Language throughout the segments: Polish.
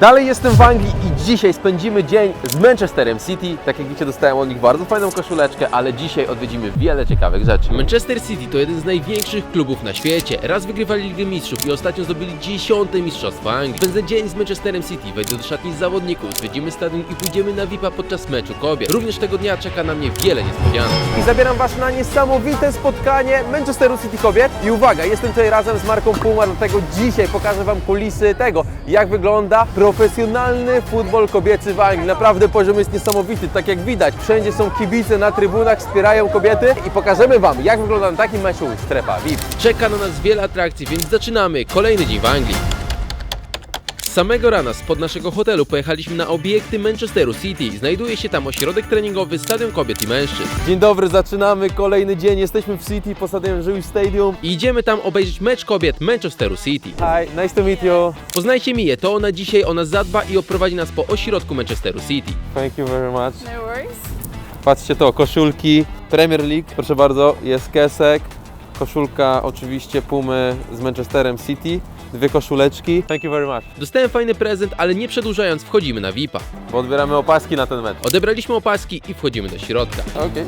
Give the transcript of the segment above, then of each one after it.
Dalej jestem w Anglii dzisiaj spędzimy dzień z Manchesterem City. Tak jak widzicie, dostałem od nich bardzo fajną koszuleczkę, ale dzisiaj odwiedzimy wiele ciekawych rzeczy. Manchester City to jeden z największych klubów na świecie. Raz wygrywali Ligę Mistrzów i ostatnio zdobyli dziesiąte mistrzostwo Anglii. Spędzę dzień z Manchesterem City, wejdę do szatni zawodników, zwiedzimy stadion i pójdziemy na VIP-a podczas meczu kobiet. Również tego dnia czeka na mnie wiele niespodzianek. I zabieram Was na niesamowite spotkanie Manchesteru City kobiet. I uwaga, jestem tutaj razem z Marką Puma, dlatego dzisiaj pokażę Wam kulisy tego, jak wygląda profesjonalny futbol kobiecy w Anglii. Naprawdę poziom jest niesamowity, tak jak widać. Wszędzie są kibice na trybunach, wspierają kobiety i pokażemy Wam, jak wygląda na takim meczu strefa VIP. Czeka na nas wiele atrakcji, więc zaczynamy kolejny dzień w Anglii. Samego rana spod naszego hotelu pojechaliśmy na obiekty Manchesteru City. Znajduje się tam ośrodek treningowy, stadion kobiet i mężczyzn. Dzień dobry, zaczynamy kolejny dzień. Jesteśmy w City, po stadionie Jewish Stadium. I idziemy tam obejrzeć mecz kobiet Manchesteru City. Hi, nice to meet you. Poznajcie Miję, to ona dzisiaj o nas zadba i oprowadzi nas po ośrodku Manchesteru City. Thank you very much. No worries. Patrzcie to, koszulki Premier League, proszę bardzo, jest kesek, koszulka oczywiście Pumy z Manchesterem City, dwie koszuleczki. Thank you very much. Dostałem fajny prezent, ale nie przedłużając wchodzimy na VIP-a. Bo odbieramy opaski na ten mecz. Odebraliśmy opaski i wchodzimy do środka. Okej.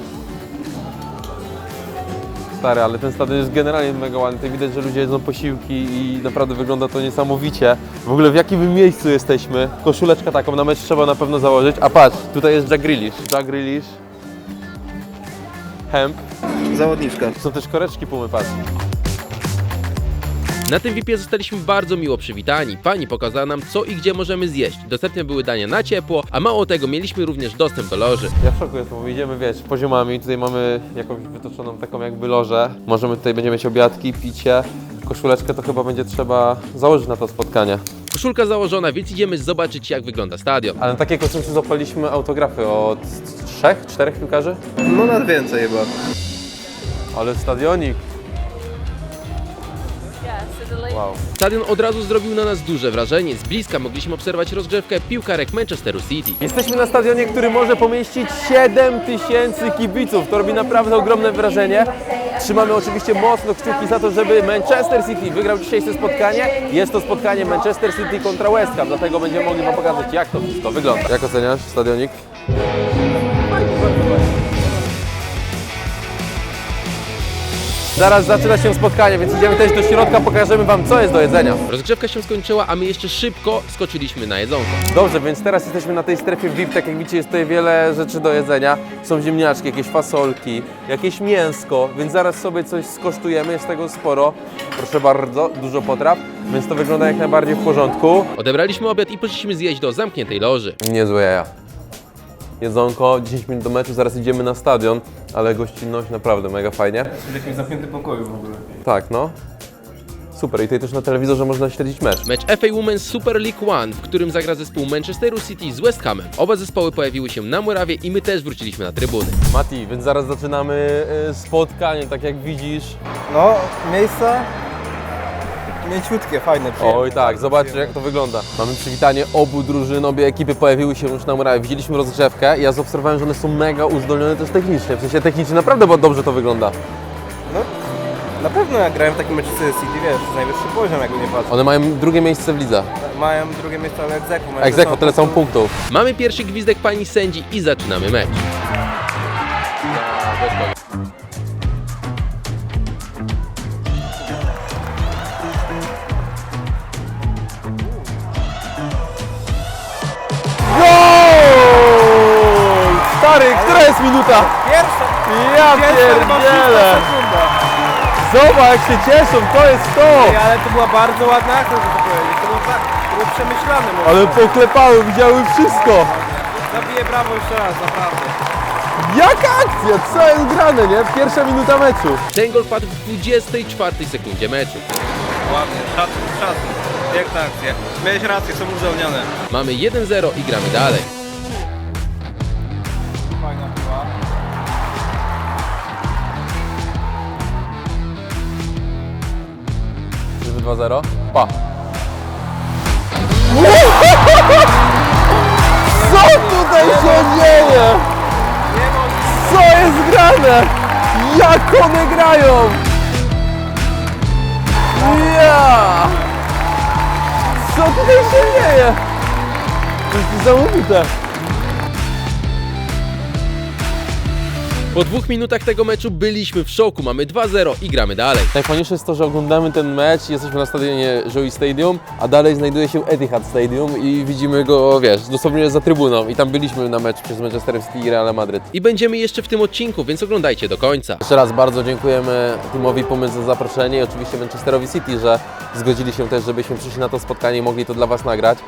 Stary, ale ten stadion jest generalnie mega ładny. Tutaj widać, że ludzie jedzą posiłki i naprawdę wygląda to niesamowicie. W ogóle w jakim my miejscu jesteśmy? Koszuleczkę taką na mecz trzeba na pewno założyć. A patrz, tutaj jest Jack Grealish. Jack Grealish. Hemp. Zawodniczka. Są też koreczki Pumy, patrz. Na tym VIP-ie zostaliśmy bardzo miło przywitani. Pani pokazała nam co i gdzie możemy zjeść. Dostępne były dania na ciepło, a mało tego mieliśmy również dostęp do loży. Ja w szoku jestem, bo idziemy, wiesz, poziomami. Tutaj mamy jakąś wytoczoną taką jakby lożę. Możemy tutaj, będziemy mieć obiadki, picie. Koszuleczkę to chyba będzie trzeba założyć na to spotkanie. Koszulka założona, więc idziemy zobaczyć jak wygląda stadion. Ale na takie koszulce zapaliśmy autografy od trzech, czterech piłkarzy. No nad więcej chyba. Ale stadionik. Wow. Stadion od razu zrobił na nas duże wrażenie. Z bliska mogliśmy obserwować rozgrzewkę piłkarek Manchesteru City. Jesteśmy na stadionie, który może pomieścić 7 tysięcy kibiców. To robi naprawdę ogromne wrażenie. Trzymamy oczywiście mocno kciuki za to, żeby Manchester City wygrał dzisiejsze spotkanie. Jest to spotkanie Manchester City kontra West Ham, dlatego będziemy mogli Wam pokazać, jak to wszystko wygląda. Jak oceniasz stadionik? Zaraz zaczyna się spotkanie, więc idziemy też do środka, pokażemy Wam, co jest do jedzenia. Rozgrzewka się skończyła, a my jeszcze szybko skoczyliśmy na jedzonko. Dobrze, więc teraz jesteśmy na tej strefie VIP, tak jak widzicie jest tutaj wiele rzeczy do jedzenia. Są ziemniaczki, jakieś fasolki, jakieś mięsko, więc zaraz sobie coś skosztujemy, jest tego sporo. Proszę bardzo, dużo potraw, więc to wygląda jak najbardziej w porządku. Odebraliśmy obiad i poszliśmy zjeść do zamkniętej loży. Niezłe jaja. Jedzonko, 10 minut do meczu, zaraz idziemy na stadion, ale gościnność naprawdę mega fajnie. W jakimś zamkniętym pokoju w ogóle. Tak, no. Super, i tutaj też na telewizorze można śledzić mecz. Mecz FA Women's Super League One, w którym zagra zespół Manchesteru City z West Hamem. Oba zespoły pojawiły się na murawie i my też wróciliśmy na trybuny. Mati, więc zaraz zaczynamy y, spotkanie, tak jak widzisz. No, miejsca mięciutkie, fajne, przyjemne. Oj tak, zobaczcie jak to wygląda. Mamy przywitanie obu drużyn, obie ekipy pojawiły się już na murawie. Widzieliśmy rozgrzewkę i ja zaobserwowałem, że one są mega uzdolnione też technicznie. W sensie technicznie naprawdę bo dobrze to wygląda. No, na pewno jak grałem w takim meczu City, wiesz, najwyższy poziom jakby nie patrzę. One mają drugie miejsce w lidze. Mają drugie miejsce ale egzeku. A egzekwo tyle są punktów. Mamy pierwszy gwizdek pani sędzi i zaczynamy mecz. Jest minuta? Pierwsza! Ja pierdzielę! Zobacz jak się cieszą, to jest to! Ej, ale to była bardzo ładna akcja, to powiedzieć. To było, tak, to było przemyślane może. Ale poklepały, widziały wszystko! Zabiję brawo jeszcze raz, naprawdę. Jaka akcja? Co jest grane, nie? Pierwsza minuta meczu. Ten gol padł w 24 sekundzie meczu. Ładnie, szacun, szacun. Piękna akcja. Miałeś rację, są uzdolnione. Mamy 1-0 i gramy dalej. 2-0? Pa. Co tutaj się dzieje? Co jest grane? Jak one grają? Ja! Co tutaj się dzieje? To jest niesamowite. Po dwóch minutach tego meczu byliśmy w szoku, mamy 2-0 i gramy dalej. Najfajniejsze jest to, że oglądamy ten mecz, jesteśmy na stadionie Joey Stadium, a dalej znajduje się Etihad Stadium i widzimy go, wiesz, dosłownie za trybuną i tam byliśmy na mecz przez Manchester City i Real Madryt. I będziemy jeszcze w tym odcinku, więc oglądajcie do końca. Jeszcze raz bardzo dziękujemy teamowi Pumy za zaproszenie i oczywiście Manchesterowi City, że zgodzili się też, żebyśmy przyszli na to spotkanie i mogli to dla Was nagrać.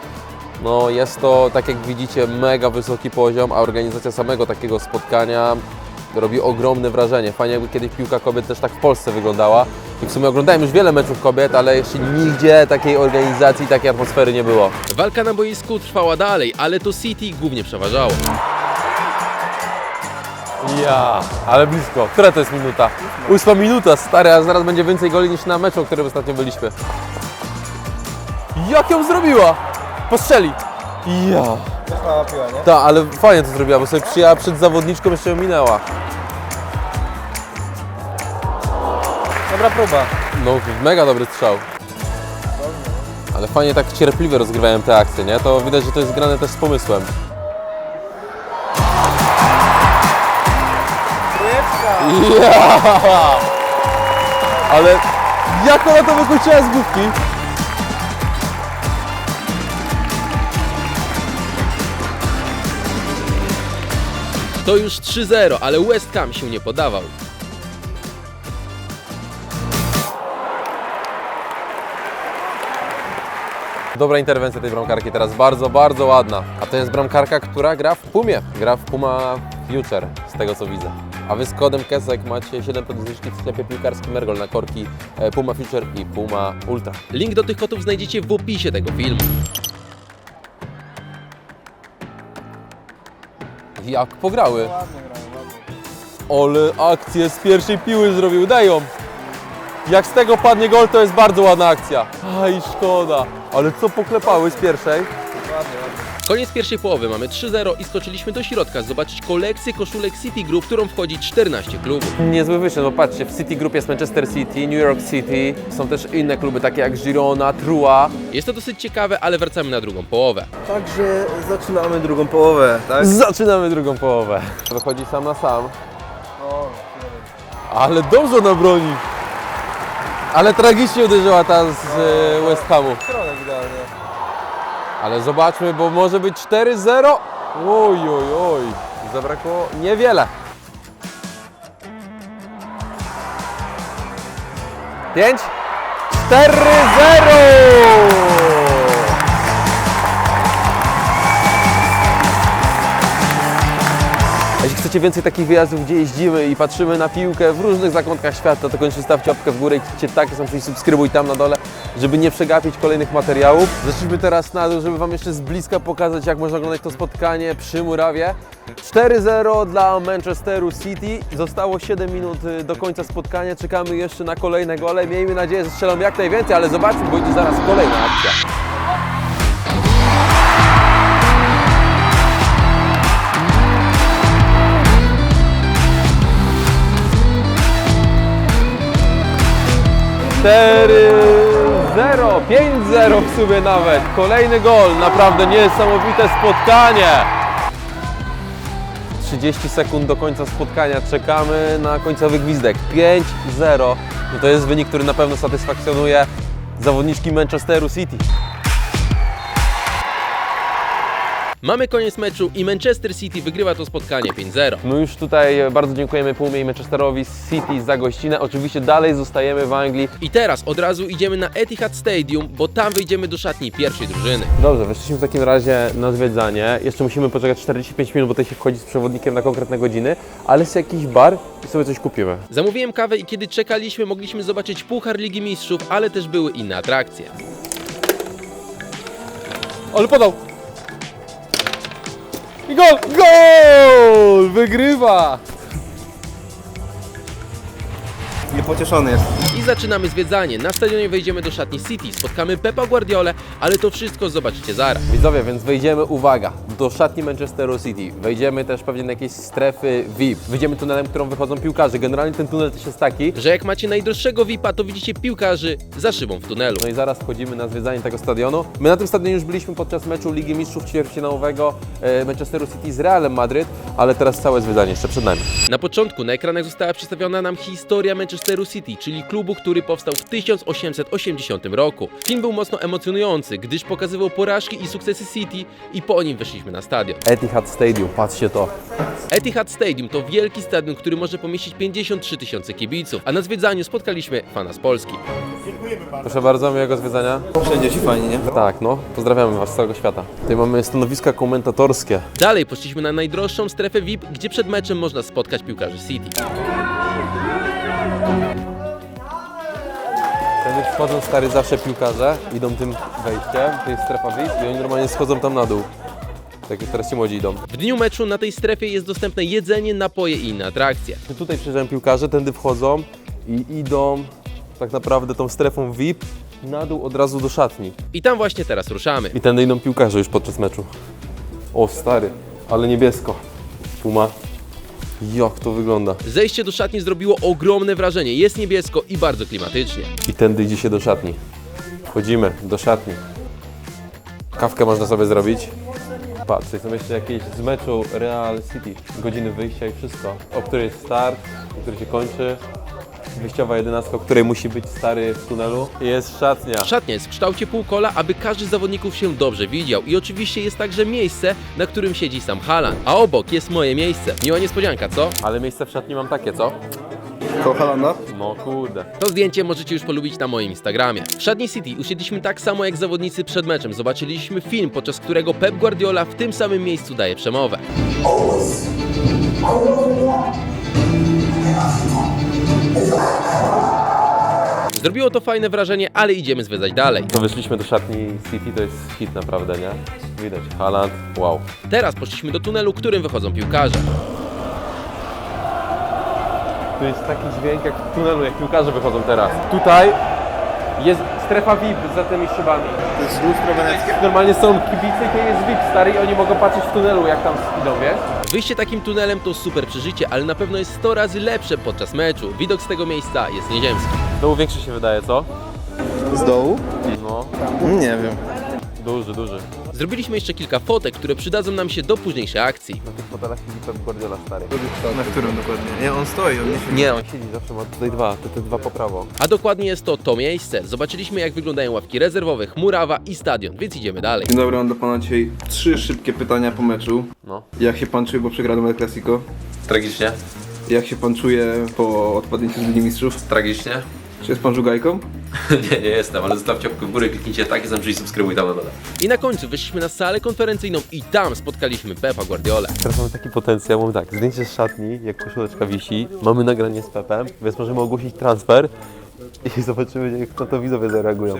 No jest to, tak jak widzicie, mega wysoki poziom, a organizacja samego takiego spotkania robi ogromne wrażenie. Fajnie jakby kiedyś piłka kobiet też tak w Polsce wyglądała. I w sumie oglądałem już wiele meczów kobiet, ale jeszcze nigdzie takiej organizacji, takiej atmosfery nie było. Walka na boisku trwała dalej, ale to City głównie przeważało. Ja, ale blisko. Która to jest minuta? Ósma minuta, stary, a zaraz będzie więcej goli niż na meczu, o którym ostatnio byliśmy. Jak ją zrobiła? Postrzeli. Ja. Też piła, nie? Ta, ale fajnie to zrobiła, bo sobie przyjęła przed zawodniczką, jeszcze ją minęła. Dobra próba. No, mega dobry strzał. Ale fajnie tak cierpliwie rozgrywałem te akcje, nie? To widać, że to jest grane też z pomysłem. Trójeczka! Ja! Ale jak ona to wykończyła z główki? To już 3-0, ale West Ham się nie podawał. Dobra interwencja tej bramkarki teraz, bardzo, bardzo ładna. A to jest bramkarka, która gra w Pumie. Gra w Puma Future, z tego co widzę. A wy z kodem KESEK macie 7 zniżki w sklepie piłkarskim Mergol na korki e, Puma Future i Puma Ultra. Link do tych kotów znajdziecie w opisie tego filmu. Jak pograły. Ale akcję z pierwszej piły zrobił, dają. Jak z tego padnie gol, to jest bardzo ładna akcja. Aj, szkoda. Ale co poklepały z pierwszej? Koniec pierwszej połowy, mamy 3-0 i skoczyliśmy do środka zobaczyć kolekcję koszulek City Group, w którą wchodzi 14 klubów. Niezły wyszedł, bo patrzcie, w City Group jest Manchester City, New York City, są też inne kluby takie jak Girona, Trua. Jest to dosyć ciekawe, ale wracamy na drugą połowę. Także zaczynamy drugą połowę, tak? Zaczynamy drugą połowę. Wychodzi sam na sam, O, ale dobrze ona broni. Ale tragicznie uderzyła ta z e, West Hamu. środek idealnie. Ale zobaczmy, bo może być 4-0. Oj, oj, oj. Zabrakło niewiele. 5, 4-0! Jeśli chcecie więcej takich wyjazdów, gdzie jeździmy i patrzymy na piłkę w różnych zakątkach świata, to koniecznie stawcie łapkę w górę i kliknijcie takie są i subskrybuj tam na dole, żeby nie przegapić kolejnych materiałów. Zeszliśmy teraz na dół, żeby Wam jeszcze z bliska pokazać, jak można oglądać to spotkanie przy Murawie. 4-0 dla Manchesteru City. Zostało 7 minut y, do końca spotkania. Czekamy jeszcze na kolejne gole. Miejmy nadzieję, że strzelą jak najwięcej, ale zobaczmy, bo idzie zaraz kolejna akcja. Cztery 0 5-0 w sumie nawet. Kolejny gol, naprawdę niesamowite spotkanie. 30 sekund do końca spotkania, czekamy na końcowy gwizdek. 5-0. No to jest wynik, który na pewno satysfakcjonuje zawodniczki Manchesteru City. Mamy koniec meczu i Manchester City wygrywa to spotkanie 5-0. My już tutaj bardzo dziękujemy Pumie i Manchesterowi City za gościnę. Oczywiście dalej zostajemy w Anglii. I teraz od razu idziemy na Etihad Stadium, bo tam wyjdziemy do szatni pierwszej drużyny. Dobrze, weszliśmy w takim razie na zwiedzanie. Jeszcze musimy poczekać 45 minut, bo tutaj się wchodzi z przewodnikiem na konkretne godziny, ale jest jakiś bar i sobie coś kupimy. Zamówiłem kawę i kiedy czekaliśmy, mogliśmy zobaczyć Puchar Ligi Mistrzów, ale też były inne atrakcje. Ale podał! I gol! Gol! Wygrywa! Niepocieszony jest. I zaczynamy zwiedzanie. Na stadionie wejdziemy do szatni City, spotkamy Pepa Guardiolę, ale to wszystko zobaczycie zaraz. Widzowie, więc wejdziemy, uwaga, do szatni Manchesteru City. Wejdziemy też pewnie na jakieś strefy VIP. Wyjdziemy tunelem, którą wychodzą piłkarze. Generalnie ten tunel też jest taki, Że jak macie najdroższego VIP-a, to widzicie piłkarzy za szybą w tunelu. No i zaraz wchodzimy na zwiedzanie tego stadionu. My na tym stadionie już byliśmy podczas meczu Ligi Mistrzów ćwierćfinałowego e, Manchesteru City z Realem Madryt, ale teraz całe zwiedzanie jeszcze przed nami. Na początku na ekranach została przedstawiona nam historia Manchesteru City, czyli klubu, który powstał w 1880 roku. Film był mocno emocjonujący, gdyż pokazywał porażki i sukcesy City i po nim weszliśmy na stadion. Etihad Stadium, patrzcie to. Etihad Stadium to wielki stadion, który może pomieścić 53 tysiące kibiców, a na zwiedzaniu spotkaliśmy fana z Polski. Proszę bardzo, miłego zwiedzania. Wszędzie ci fajnie, nie? Tak, no, pozdrawiamy Was z całego świata. Tutaj mamy stanowiska komentatorskie. Dalej poszliśmy na najdroższą strefę VIP, gdzie przed meczem można spotkać piłkarzy City. Tędy wchodzą stary zawsze piłkarze, idą tym wejściem, to jest strefa VIP i oni normalnie schodzą tam na dół. Tak jak teraz ci młodzi idą. W dniu meczu na tej strefie jest dostępne jedzenie, napoje i inne atrakcje. Tutaj przyjeżdżają piłkarze, tędy wchodzą i idą tak naprawdę tą strefą VIP na dół od razu do szatni. I tam właśnie teraz ruszamy. I tędy idą piłkarze już podczas meczu. O stary, ale niebiesko. Puma. Jak to wygląda. Zejście do szatni zrobiło ogromne wrażenie. Jest niebiesko i bardzo klimatycznie. I tędy idzie się do szatni. Wchodzimy do szatni. Kawkę można sobie zrobić. Patrz, tutaj są jeszcze jakieś z meczu Real City. Godziny wyjścia i wszystko. O której jest start, o której się kończy. Wyjściowa jedenastka, o której musi być stary w tunelu. Jest szatnia. Szatnia jest w kształcie półkola, aby każdy z zawodników się dobrze widział. I oczywiście jest także miejsce, na którym siedzi sam Haaland. A obok jest moje miejsce. Miła niespodzianka, co? Ale miejsce w szatni mam takie, co? Koło Halanda? No kurde. To zdjęcie możecie już polubić na moim Instagramie. W Szatni City usiedliśmy tak samo jak zawodnicy przed meczem. Zobaczyliśmy film, podczas którego Pep Guardiola w tym samym miejscu daje przemowę. Zrobiło to fajne wrażenie, ale idziemy zwiedzać dalej. To wyszliśmy do szatni City, to jest hit naprawdę, nie? Widać, Haaland, wow. Teraz poszliśmy do tunelu, którym wychodzą piłkarze. Tu jest taki dźwięk jak w tunelu, jak piłkarze wychodzą teraz. Tutaj jest strefa VIP za tymi szybami. To jest lustro weneckie? Normalnie są kibice, to jest VIP stary i oni mogą patrzeć w tunelu jak tam idą, wiesz? Wyjście takim tunelem to super przeżycie, ale na pewno jest 100 razy lepsze podczas meczu. Widok z tego miejsca jest nieziemski. Znowu większy się wydaje, co? Z dołu? No, Nie wiem. duży, duży. Zrobiliśmy jeszcze kilka fotek, które przydadzą nam się do późniejszej akcji. Na tych fotelach siedzi Pep Guardiola stary. Na którym dokładnie? Nie, on stoi, on nie siedzi. Nie, on siedzi zawsze, ma tutaj dwa, te, te dwa po prawo. A dokładnie jest to to miejsce. Zobaczyliśmy jak wyglądają ławki rezerwowe, murawa i stadion, więc idziemy dalej. Dzień dobry, mam do pana dzisiaj trzy szybkie pytania po meczu. No. Jak się pan czuje po przegranym El Clasico? Tragicznie? Jak się pan czuje po odpadnięciu z Ligi Mistrzów? Tragicznie? Czy jest pan żugajką? nie, nie jestem, ale zostawcie łapkę w górę, kliknijcie tak i zamknij subskrybuj tam na dole. I na końcu wyszliśmy na salę konferencyjną i tam spotkaliśmy Pepa Guardiolę. Teraz mamy taki potencjał, mamy tak, zdjęcie z szatni, jak koszuleczka wisi, mamy nagranie z Pepem, więc możemy ogłosić transfer i zobaczymy, jak na to widzowie zareagują.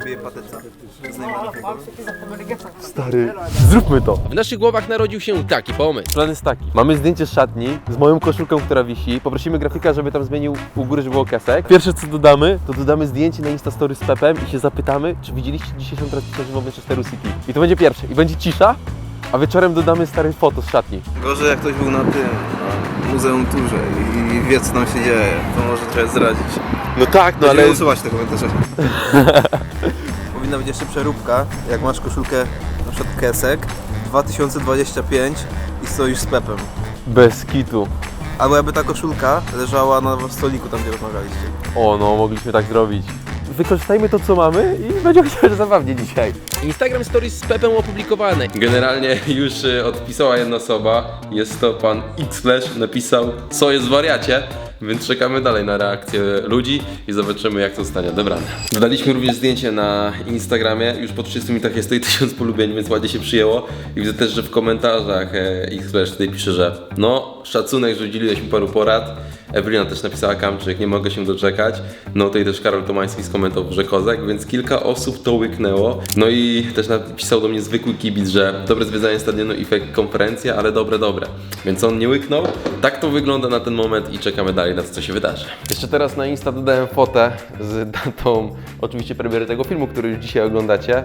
Stary, zróbmy to! W naszych głowach narodził się taki pomysł. Plan jest taki. Mamy zdjęcie z szatni z moją koszulką, która wisi. Poprosimy grafika, żeby tam zmienił u góry, żeby było kesek. Pierwsze co dodamy, to dodamy zdjęcie na Instastory z Pepem i się zapytamy, czy widzieliście dzisiejszą transmisję żywą Manchesteru City. I to będzie pierwsze. I będzie cisza, a wieczorem dodamy stary foto z szatni. Gorzej jak ktoś był na tym, na Muzeum Turze i wie co tam się dzieje, to może trochę zdradzić. No tak, no Ale usuwać te komentarze. Powinna być jeszcze przeróbka, jak masz koszulkę na przykład Kesek 2025 i stoisz z Pepem. Bez kitu. Albo jakby ta koszulka leżała na stoliku tam, gdzie rozmawialiście. O no, mogliśmy tak zrobić. Wykorzystajmy to, co mamy i będzie chociaż zabawnie dzisiaj. Instagram Stories z Pepem opublikowane. Generalnie już y, odpisała jedna osoba, jest to pan Xflash, napisał co jest wariacie, więc czekamy dalej na reakcję ludzi i zobaczymy jak to zostanie odebrane. Dodaliśmy również zdjęcie na Instagramie, już po 30 minutach jest tutaj 1000 polubień, więc ładnie się przyjęło i widzę też, że w komentarzach e, Xflash tutaj pisze, że no szacunek, że udzieliłeś mi paru porad. Ewelina też napisała Kamczyk, nie mogę się doczekać. No tutaj też Karol Tomański skomentował, że kozak, więc kilka osób to łyknęło. No i też napisał do mnie zwykły kibic, że dobre zwiedzanie stadionu i fake konferencja, ale dobre, dobre. Więc on nie łyknął. Tak to wygląda na ten moment i czekamy dalej na to, co się wydarzy. Jeszcze teraz na Insta dodałem fotę z datą oczywiście premiery tego filmu, który już dzisiaj oglądacie.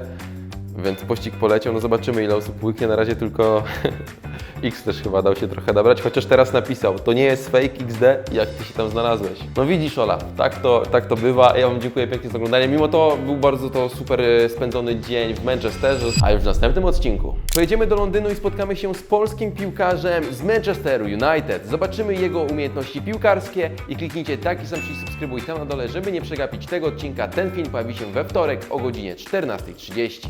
Więc pościg poleciał, no zobaczymy ile osób łyknie. Na razie tylko X też chyba dał się trochę nabrać, chociaż teraz napisał, to nie jest fake XD, jak ty się tam znalazłeś. No widzisz Ola, tak to, tak to bywa. Ja wam dziękuję pięknie za oglądanie. Mimo to był bardzo to super e, spędzony dzień w Manchesterze, a już w następnym odcinku pojedziemy do Londynu i spotkamy się z polskim piłkarzem z Manchesteru United. Zobaczymy jego umiejętności piłkarskie i kliknijcie taki sam przycisk subskrybuj tam na dole, żeby nie przegapić tego odcinka. Ten film pojawi się we wtorek o godzinie 14.30.